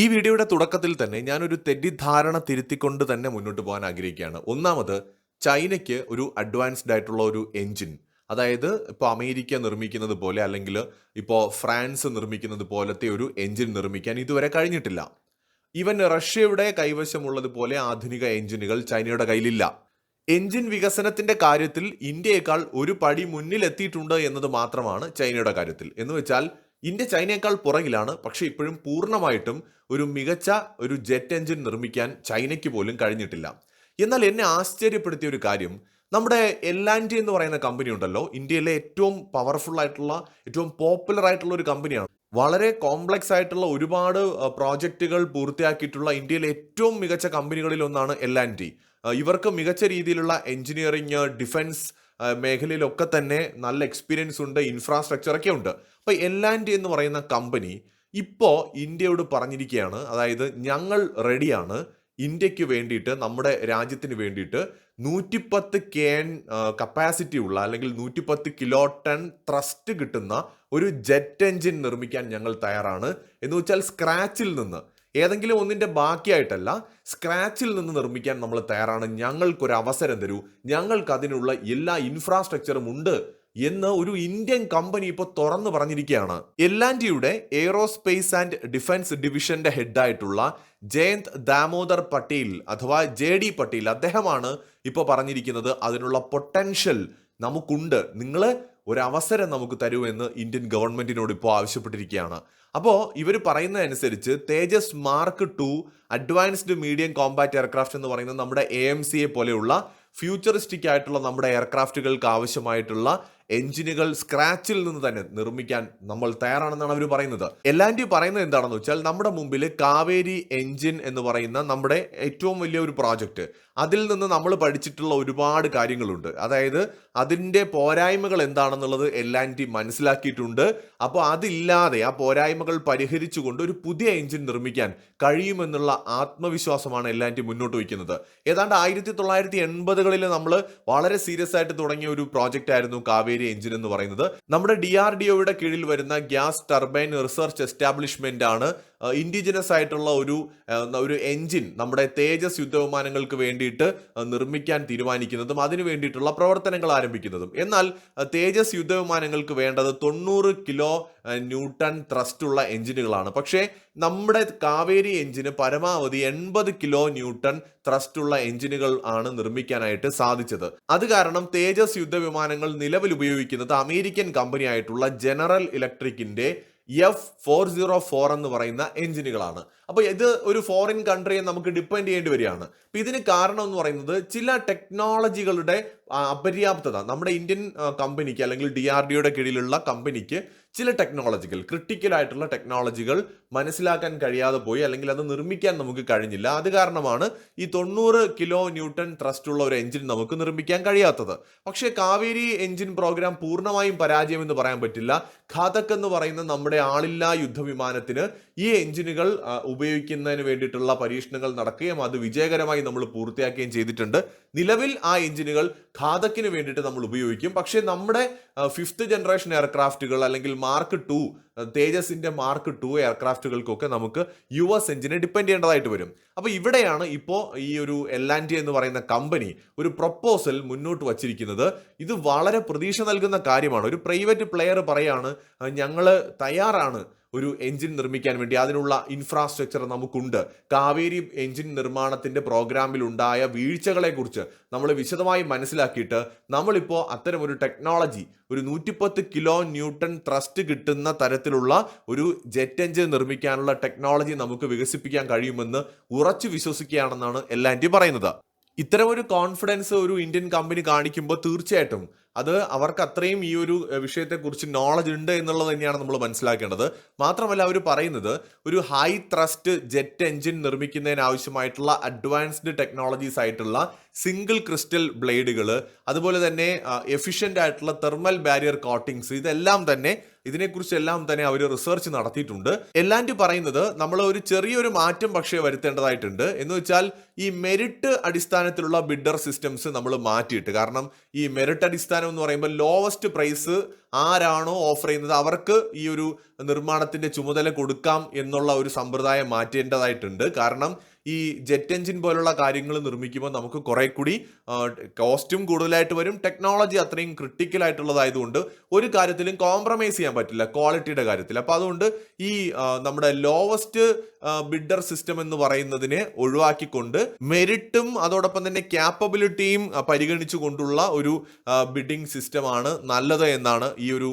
ഈ വീഡിയോയുടെ തുടക്കത്തിൽ തന്നെ ഞാനൊരു തെറ്റിദ്ധാരണ തിരുത്തിക്കൊണ്ട് തന്നെ മുന്നോട്ട് പോകാൻ ആഗ്രഹിക്കുകയാണ്. ഒന്നാമത് ചൈനയ്ക്ക് ഒരു അഡ്വാൻസ്ഡ് ആയിട്ടുള്ള ഒരു എഞ്ചിൻ അതായത് ഇപ്പോൾ അമേരിക്ക നിർമ്മിക്കുന്നത് പോലെ അല്ലെങ്കിൽ ഇപ്പോൾ ഫ്രാൻസ് നിർമ്മിക്കുന്നത് പോലത്തെ ഒരു എഞ്ചിൻ നിർമ്മിക്കാൻ ഇതുവരെ കഴിഞ്ഞിട്ടില്ല. ഈവൻ റഷ്യയുടെ കൈവശമുള്ളതുപോലെ ആധുനിക എഞ്ചിനുകൾ ചൈനയുടെ കയ്യിലില്ല. എഞ്ചിൻ വികസനത്തിന്റെ കാര്യത്തിൽ ഇന്ത്യയേക്കാൾ ഒരു പടി മുന്നിലെത്തിയിട്ടുണ്ട് എന്നത് മാത്രമാണ് ചൈനയുടെ കാര്യത്തിൽ. എന്ന് വെച്ചാൽ ഇന്ത്യ ചൈനയേക്കാൾ പുറകിലാണ്. പക്ഷെ ഇപ്പോഴും പൂർണമായിട്ടും ഒരു മികച്ച ഒരു ജെറ്റ് എഞ്ചിൻ നിർമ്മിക്കാൻ ചൈനയ്ക്ക് പോലും കഴിഞ്ഞിട്ടില്ല. എന്നാൽ എന്നെ ആശ്ചര്യപ്പെടുത്തിയ ഒരു കാര്യം. നമ്മുടെ എല്ലാന്റി എന്ന് പറയുന്ന കമ്പനി ഉണ്ടല്ലോ. ഇന്ത്യയിലെ ഏറ്റവും പവർഫുൾ ആയിട്ടുള്ള ഏറ്റവും പോപ്പുലർ ആയിട്ടുള്ള ഒരു കമ്പനിയാണ് വളരെ കോംപ്ലക്സ് ആയിട്ടുള്ള ഒരുപാട് പ്രോജക്റ്റുകൾ പൂർത്തിയാക്കിയിട്ടുള്ള ഇന്ത്യയിലെ ഏറ്റവും മികച്ച കമ്പനികളിൽ ഒന്നാണ് എൽ ആൻഡ് ഇവർക്ക് മികച്ച രീതിയിലുള്ള എഞ്ചിനീയറിംഗ് ഡിഫൻസ് മേഖലയിലൊക്കെ തന്നെ നല്ല എക്സ്പീരിയൻസ് ഉണ്ട് ഇൻഫ്രാസ്ട്രക്ചറൊക്കെ ഉണ്ട്. അപ്പോൾ ആൻഡ് എന്ന് പറയുന്ന കമ്പനി ഇപ്പോൾ ഇന്ത്യയോട് പറഞ്ഞിരിക്കുകയാണ് അതായത് ഞങ്ങൾ റെഡിയാണ് ഇന്ത്യയ്ക്ക് വേണ്ടിയിട്ട് നമ്മുടെ രാജ്യത്തിന് വേണ്ടിയിട്ട് നൂറ്റിപ്പത്ത് കേൻ കപ്പാസിറ്റി ഉള്ള അല്ലെങ്കിൽ നൂറ്റിപ്പത്ത് കിലോ ടൺ ത്രസ്റ്റ് കിട്ടുന്ന ഒരു ജെറ്റ് എഞ്ചിൻ നിർമ്മിക്കാൻ ഞങ്ങൾ തയ്യാറാണ്. എന്ന് വെച്ചാൽ സ്ക്രാച്ചിൽ നിന്ന് ഏതെങ്കിലും ഒന്നിന്റെ ബാക്കിയായിട്ടല്ല സ്ക്രാച്ചിൽ നിന്ന് നിർമ്മിക്കാൻ നമ്മൾ തയ്യാറാണ്. ഞങ്ങൾക്കൊരു അവസരം തരൂ. ഞങ്ങൾക്ക് അതിനുള്ള എല്ലാ ഇൻഫ്രാസ്ട്രക്ചറും ഉണ്ട് എന്ന് ഒരു ഇന്ത്യൻ കമ്പനി ഇപ്പോൾ തുറന്നു പറഞ്ഞിരിക്കുകയാണ്. എല്ലാൻഡിയുടെ എയ്റോസ്പേസ് ആൻഡ് ഡിഫൻസ് ഡിവിഷന്റെ ഹെഡായിട്ടുള്ള ജയന്ത് ദാമോദർ പട്ടേൽ അഥവാ ജെ ഡി പട്ടേൽ അദ്ദേഹമാണ് ഇപ്പോൾ പറഞ്ഞിരിക്കുന്നത്. അതിനുള്ള പൊട്ടൻഷ്യൽ നമുക്കുണ്ട്. നിങ്ങൾ ഒരു അവസരം നമുക്ക് തരൂ എന്ന് ഇന്ത്യൻ ഗവൺമെന്റിനോട് ഇപ്പോൾ ആവശ്യപ്പെട്ടിരിക്കുകയാണ്. അപ്പോൾ ഇവർ പറയുന്നതനുസരിച്ച് Tejas mark two advanced medium combat aircraft എന്ന് പറയുന്നത് നമ്മുടെ എ എം സിയെ പോലെയുള്ള ഫ്യൂച്ചറിസ്റ്റിക് ആയിട്ടുള്ള നമ്മുടെ എയർക്രാഫ്റ്റുകൾക്ക് ആവശ്യമായിട്ടുള്ള എഞ്ചിനുകൾ സ്ക്രാച്ചിൽ നിന്ന് തന്നെ നിർമ്മിക്കാൻ നമ്മൾ തയ്യാറാണെന്നാണ് അവർ പറയുന്നത്. എല്ലാന്റി പറയുന്നത് എന്താണെന്ന് വെച്ചാൽ നമ്മുടെ മുമ്പിൽ കാവേരി എഞ്ചിൻ എന്ന് പറയുന്ന നമ്മുടെ ഏറ്റവും വലിയ ഒരു പ്രോജക്റ്റ് അതിൽ നിന്ന് നമ്മൾ പഠിച്ചിട്ടുള്ള ഒരുപാട് കാര്യങ്ങളുണ്ട്. അതായത് അതിന്റെ പോരായ്മകൾ എന്താണെന്നുള്ളത് എല്ലാൻഡി മനസ്സിലാക്കിയിട്ടുണ്ട്. അപ്പോൾ അതില്ലാതെ ആ പോരായ്മകൾ പരിഹരിച്ചുകൊണ്ട് ഒരു പുതിയ എഞ്ചിൻ നിർമ്മിക്കാൻ കഴിയുമെന്നുള്ള ആത്മവിശ്വാസമാണ് എല്ലാൻഡി മുന്നോട്ട് വയ്ക്കുന്നത്. ഏതാണ്ട് ആയിരത്തി തൊള്ളായിരത്തി എൺപതുകളിൽ നമ്മൾ വളരെ സീരിയസ് ആയിട്ട് തുടങ്ങിയ ഒരു പ്രോജക്റ്റ് ആയിരുന്നു കാവേരി എഞ്ചിൻ എന്ന് പറയുന്നത്. നമ്മുടെ ഡി ആർ ഡി ഒയുടെ കീഴിൽ വരുന്ന ഗ്യാസ് ടർബൈൻ റിസർച്ച് എസ്റ്റാബ്ലിഷ്മെന്റ് ആണ് ഇൻഡിജിനസ് ആയിട്ടുള്ള ഒരു ഒരു എൻജിൻ നമ്മുടെ തേജസ് യുദ്ധവിമാനങ്ങൾക്ക് വേണ്ടിയിട്ട് നിർമ്മിക്കാൻ തീരുമാനിക്കുന്നതും അതിനു വേണ്ടിയിട്ടുള്ള പ്രവർത്തനങ്ങൾ ആരംഭിക്കുന്നതും. എന്നാൽ തേജസ് യുദ്ധവിമാനങ്ങൾക്ക് വേണ്ടത് തൊണ്ണൂറ് കിലോ ന്യൂട്ടൺ ത്രസ്റ്റ് ഉള്ള എഞ്ചിനുകളാണ്. പക്ഷേ നമ്മുടെ കാവേരി എഞ്ചിന് പരമാവധി എൺപത് കിലോ ന്യൂട്ടൺ ത്രസ്റ്റ് ഉള്ള എഞ്ചിനുകൾ ആണ് നിർമ്മിക്കാനായിട്ട് സാധിച്ചത്. അത് കാരണം തേജസ് യുദ്ധവിമാനങ്ങൾ നിലവിൽ ഉപയോഗിക്കുന്നത് അമേരിക്കൻ കമ്പനി ആയിട്ടുള്ള ജനറൽ ഇലക്ട്രിക്കിന്റെ എഫ് ഫോർ സീറോ ഫോർ എന്ന് പറയുന്ന എഞ്ചിനുകളാണ്. അപ്പോൾ ഇത് ഒരു ഫോറിൻ കൺട്രിയെ നമുക്ക് ഡിപ്പെൻഡ് ചെയ്യേണ്ടി വരികയാണ്. അപ്പോൾ ഇതിന് കാരണം എന്ന് പറയുന്നത് ചില ടെക്നോളജികളുടെ അപര്യാപ്തത നമ്മുടെ ഇന്ത്യൻ കമ്പനിക്ക് അല്ലെങ്കിൽ ഡി ആർ ഡിയുടെ കീഴിലുള്ള കമ്പനിക്ക് ചില ടെക്നോളജികൾ ക്രിട്ടിക്കൽ ആയിട്ടുള്ള ടെക്നോളജികൾ മനസ്സിലാക്കാൻ കഴിയാതെ പോയി അല്ലെങ്കിൽ അത് നിർമ്മിക്കാൻ നമുക്ക് കഴിഞ്ഞില്ല. അത് കാരണമാണ് ഈ തൊണ്ണൂറ് കിലോ ന്യൂട്ടൺ ത്രസ്റ്റ് ഉള്ള ഒരു എഞ്ചിൻ നമുക്ക് നിർമ്മിക്കാൻ കഴിയാത്തത്. പക്ഷേ കാവേരി എഞ്ചിൻ പ്രോഗ്രാം പൂർണമായും പരാജയം എന്ന് പറയാൻ പറ്റില്ല. ഘാതക് എന്ന് പറയുന്ന നമ്മുടെ ആളില്ലാ യുദ്ധവിമാനത്തിന് ഈ എഞ്ചിനുകൾ ഉപയോഗിക്കുന്നതിന് വേണ്ടിയിട്ടുള്ള പരീക്ഷണങ്ങൾ നടക്കുകയും അത് വിജയകരമായി നമ്മൾ പൂർത്തിയാക്കുകയും ചെയ്തിട്ടുണ്ട്. നിലവിൽ ആ എഞ്ചിനുകൾ ഘാതക്കിന് വേണ്ടിയിട്ട് നമ്മൾ ഉപയോഗിക്കും. പക്ഷേ നമ്മുടെ ഫിഫ്ത്ത് ജനറേഷൻ എയർക്രാഫ്റ്റുകൾ അല്ലെങ്കിൽ മാർക്ക് ടു തേജസിന്റെ മാർക്ക് ടു എയർക്രാഫ്റ്റുകൾക്കൊക്കെ നമുക്ക് യു എസ് എഞ്ചിനെ ഡിപ്പെൻഡ് ചെയ്യേണ്ടതായിട്ട് വരും. അപ്പോൾ ഇവിടെയാണ് ഇപ്പോൾ ഈ ഒരു എൽ ആൻഡ് എന്ന് പറയുന്ന കമ്പനി ഒരു പ്രൊപ്പോസൽ മുന്നോട്ട് വച്ചിരിക്കുന്നത്. ഇത് വളരെ പ്രതീക്ഷ നൽകുന്ന കാര്യമാണ്. ഒരു പ്രൈവറ്റ് പ്ലെയർ പറയാണ് ഞങ്ങൾ തയ്യാറാണ് ഒരു എഞ്ചിൻ നിർമ്മിക്കാൻ വേണ്ടി. അതിനുള്ള ഇൻഫ്രാസ്ട്രക്ചർ നമുക്കുണ്ട്. കാവേരി എഞ്ചിൻ നിർമ്മാണത്തിന്റെ പ്രോഗ്രാമിൽ ഉണ്ടായ വീഴ്ചകളെക്കുറിച്ച് നമ്മൾ വിശദമായി മനസ്സിലാക്കിയിട്ട് നമ്മളിപ്പോൾ അത്തരം ഒരു ടെക്നോളജി ഒരു നൂറ്റിപ്പത്ത് കിലോ ന്യൂട്ടൺ ത്രസ്റ്റ് കിട്ടുന്ന തരത്തിലുള്ള ഒരു ജെറ്റ് എഞ്ചിൻ നിർമ്മിക്കാനുള്ള ടെക്നോളജി നമുക്ക് വികസിപ്പിക്കാൻ കഴിയുമെന്ന് ഉറച്ചു വിശ്വസിക്കുകയാണെന്നാണ് എല്ലാന്റി പറയുന്നത്. ഇത്തരം ഒരു കോൺഫിഡൻസ് ഒരു ഇന്ത്യൻ കമ്പനി കാണിക്കുമ്പോൾ തീർച്ചയായിട്ടും അത് അവർക്ക് അത്രയും ഈ ഒരു വിഷയത്തെക്കുറിച്ച് നോളജ് ഉണ്ട് എന്നുള്ളത് തന്നെയാണ് നമ്മൾ മനസ്സിലാക്കേണ്ടത്. മാത്രമല്ല അവർ പറയുന്നത് ഒരു ഹൈ ത്രസ്റ്റ് ജെറ്റ് എഞ്ചിൻ നിർമ്മിക്കുന്നതിന് ആവശ്യമായിട്ടുള്ള അഡ്വാൻസ്ഡ് ടെക്നോളജീസ് ആയിട്ടുള്ള സിംഗിൾ ക്രിസ്റ്റൽ ബ്ലേഡുകൾ അതുപോലെ തന്നെ എഫിഷ്യന്റ് ആയിട്ടുള്ള തെർമൽ ബാരിയർ കോട്ടിങ്സ് ഇതെല്ലാം തന്നെ ഇതിനെക്കുറിച്ചെല്ലാം തന്നെ അവർ റിസർച്ച് നടത്തിയിട്ടുണ്ട്. എല്ലാന്റെ പറയുന്നത് നമ്മൾ ഒരു ചെറിയൊരു മാറ്റം പക്ഷേ വരുത്തേണ്ടതായിട്ടുണ്ട്. എന്ന് വെച്ചാൽ ഈ മെറിറ്റ് അടിസ്ഥാനത്തിലുള്ള ബിഡർ സിസ്റ്റംസ് നമ്മൾ മാറ്റിയിട്ട്. കാരണം ഈ മെറിറ്റ് അടിസ്ഥാനം എന്ന് പറയുമ്പോൾ ലോവസ്റ്റ് പ്രൈസ് ആരാണോ ഓഫർ ചെയ്യുന്നത് അവർക്ക് ഈ ഒരു നിർമ്മാണത്തിന്റെ ചുമതല കൊടുക്കാം എന്നുള്ള ഒരു സമ്പ്രദായം മാറ്റേണ്ടതായിട്ടുണ്ട്. കാരണം ഈ ജെറ്റ് എഞ്ചിൻ പോലുള്ള കാര്യങ്ങൾ നിർമ്മിക്കുമ്പോൾ നമുക്ക് കുറെ കൂടി കോസ്റ്റും കൂടുതലായിട്ട് വരും. ടെക്നോളജി അത്രയും ക്രിട്ടിക്കൽ ആയിട്ടുള്ളതായതുകൊണ്ട് ഒരു കാര്യത്തിലും കോംപ്രമൈസ് ചെയ്യാൻ പറ്റില്ല ക്വാളിറ്റിയുടെ കാര്യത്തിൽ. അപ്പോൾ അതുകൊണ്ട് ഈ നമ്മുടെ ലോവസ്റ്റ് ബിഡർ സിസ്റ്റം എന്ന് പറയുന്നതിനെ ഒഴിവാക്കിക്കൊണ്ട് മെറിറ്റും അതോടൊപ്പം തന്നെ ക്യാപ്പബിലിറ്റിയും പരിഗണിച്ചുകൊണ്ടുള്ള ഒരു ബിഡിംഗ് സിസ്റ്റമാണ് നല്ലത് എന്നാണ് ഈ ഒരു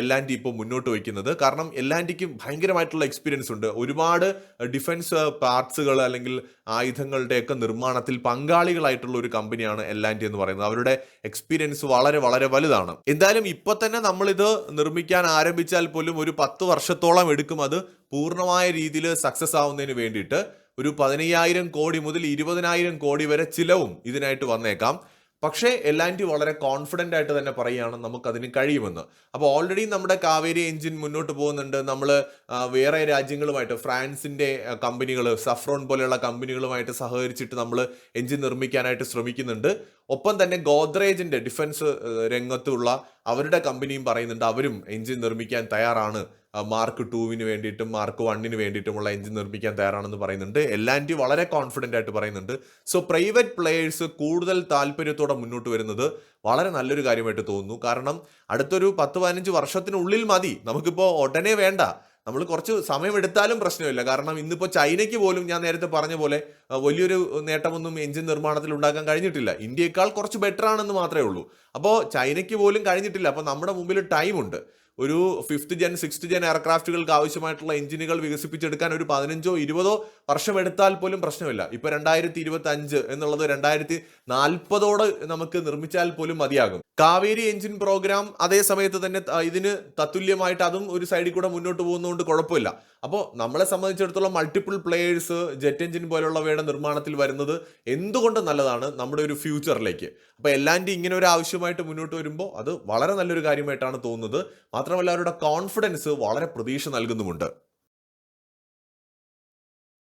എല്ലാന്റി ഇപ്പോൾ മുന്നോട്ട് വയ്ക്കുന്നത്. കാരണം എല്ലാൻഡിക്ക് ഭയങ്കരമായിട്ടുള്ള എക്സ്പീരിയൻസ് ഉണ്ട്. ഒരുപാട് ഡിഫൻസ് പാർട്സുകൾ അല്ലെങ്കിൽ ആയുധങ്ങളുടെയൊക്കെ നിർമ്മാണത്തിൽ പങ്കാളികളായിട്ടുള്ള ഒരു കമ്പനിയാണ് എല്ലാൻഡി എന്ന് പറയുന്നത്. അവരുടെ എക്സ്പീരിയൻസ് വളരെ വളരെ വലുതാണ്. എന്തായാലും ഇപ്പൊ തന്നെ നമ്മളിത് നിർമ്മിക്കാൻ ആരംഭിച്ചാൽ പോലും ഒരു പത്ത് വർഷത്തോളം എടുക്കും. അത് പൂർണമായ രീതിയിൽ സക്സസ് ആവുന്നതിന് വേണ്ടിയിട്ട് ഒരു പതിനയ്യായിരം കോടി മുതൽ ഇരുപതിനായിരം കോടി വരെ ചിലവും ഇതിനായിട്ട് വന്നേക്കാം. പക്ഷേ എല്ലാന്റി വളരെ കോൺഫിഡന്റ് ആയിട്ട് തന്നെ പറയുകയാണ് നമുക്കതിന് കഴിയുമെന്ന്. അപ്പോൾ ഓൾറെഡി നമ്മുടെ കാവേരി എഞ്ചിൻ മുന്നോട്ട് പോകുന്നുണ്ട്. നമ്മൾ വേറെ രാജ്യങ്ങളുമായിട്ട് ഫ്രാൻസിന്റെ കമ്പനികൾ സഫ്രോൺ പോലെയുള്ള കമ്പനികളുമായിട്ട് സഹകരിച്ചിട്ട് നമ്മൾ എഞ്ചിൻ നിർമ്മിക്കാനായിട്ട് ശ്രമിക്കുന്നുണ്ട്. ഒപ്പം തന്നെ ഗോദ്രേജിന്റെ ഡിഫൻസ് രംഗത്തുള്ള അവരുടെ കമ്പനിയും പറയുന്നുണ്ട് അവരും എഞ്ചിൻ നിർമ്മിക്കാൻ തയ്യാറാണ്. മാർക്ക് ടൂവിന് വേണ്ടിയിട്ടും മാർക്ക് വണ്ണിന് വേണ്ടിയിട്ടുമുള്ള എഞ്ചിൻ നിർമ്മിക്കാൻ തയ്യാറാണെന്ന് പറയുന്നുണ്ട്. എല്ലാന്റെ വളരെ കോൺഫിഡന്റ് ആയിട്ട് പറയുന്നുണ്ട്. സോ പ്രൈവറ്റ് പ്ലെയേഴ്സ് കൂടുതൽ താല്പര്യത്തോടെ മുന്നോട്ട് വരുന്നത് വളരെ നല്ലൊരു കാര്യമായിട്ട് തോന്നുന്നു. കാരണം അടുത്തൊരു പത്ത് പതിനഞ്ച് വർഷത്തിനുള്ളിൽ മതി. നമുക്കിപ്പോൾ ഉടനെ വേണ്ട. നമ്മൾ കുറച്ച് സമയമെടുത്താലും പ്രശ്നമില്ല. കാരണം ഇന്നിപ്പോൾ ചൈനയ്ക്ക് പോലും ഞാൻ നേരത്തെ പറഞ്ഞ പോലെ വലിയൊരു നേട്ടമൊന്നും എഞ്ചിൻ നിർമ്മാണത്തിൽ ഉണ്ടാക്കാൻ കഴിഞ്ഞിട്ടില്ല. ഇന്ത്യയേക്കാൾ കുറച്ച് ബെറ്റർ ആണെന്ന് മാത്രമേ ഉള്ളൂ. അപ്പോൾ ചൈനയ്ക്ക് പോലും കഴിഞ്ഞിട്ടില്ല. അപ്പോൾ നമ്മുടെ മുമ്പിൽ ടൈമുണ്ട് ഒരു ഫിഫ്ത്ത് ജെൻ സിക്സ്ത് ജെൻ എയർക്രാഫ്റ്റുകൾക്ക് ആവശ്യമായിട്ടുള്ള എഞ്ചിനുകൾ വികസിപ്പിച്ചെടുക്കാൻ ഒരു പതിനഞ്ചോ ഇരുപതോ വർഷം എടുത്താൽ പോലും പ്രശ്നമില്ല. ഇപ്പൊ രണ്ടായിരത്തി ഇരുപത്തി അഞ്ച് എന്നുള്ളത് രണ്ടായിരത്തി നാൽപ്പതോട് നമുക്ക് നിർമ്മിച്ചാൽ പോലും മതിയാകും. കാവേരി എഞ്ചിൻ പ്രോഗ്രാം അതേ സമയത്ത് തന്നെ ഇതിന് തത്തുല്യമായിട്ട് അതും ഒരു സൈഡിൽ കൂടെ മുന്നോട്ട് പോകുന്നതുകൊണ്ട് കുഴപ്പമില്ല. അപ്പോൾ നമ്മളെ സംബന്ധിച്ചിടത്തോളം മൾട്ടിപ്പിൾ പ്ലേയേഴ്സ് ജെറ്റ് എഞ്ചിൻ പോലുള്ളവയുടെ നിർമ്മാണത്തിൽ വരുന്നത് എന്തുകൊണ്ട് നല്ലതാണ് നമ്മുടെ ഒരു ഫ്യൂച്ചറിലേക്ക് അപ്പോൾ എല്ലാന്റെ ഇങ്ങനെ ഒരു ആവശ്യമായിട്ട് മുന്നോട്ട് വരുമ്പോൾ അത് വളരെ നല്ലൊരു കാര്യമായിട്ടാണ് തോന്നുന്നത്. മാത്രമല്ല അവരുടെ കോൺഫിഡൻസ് വളരെ പ്രതീക്ഷ നൽകുന്നുമുണ്ട്.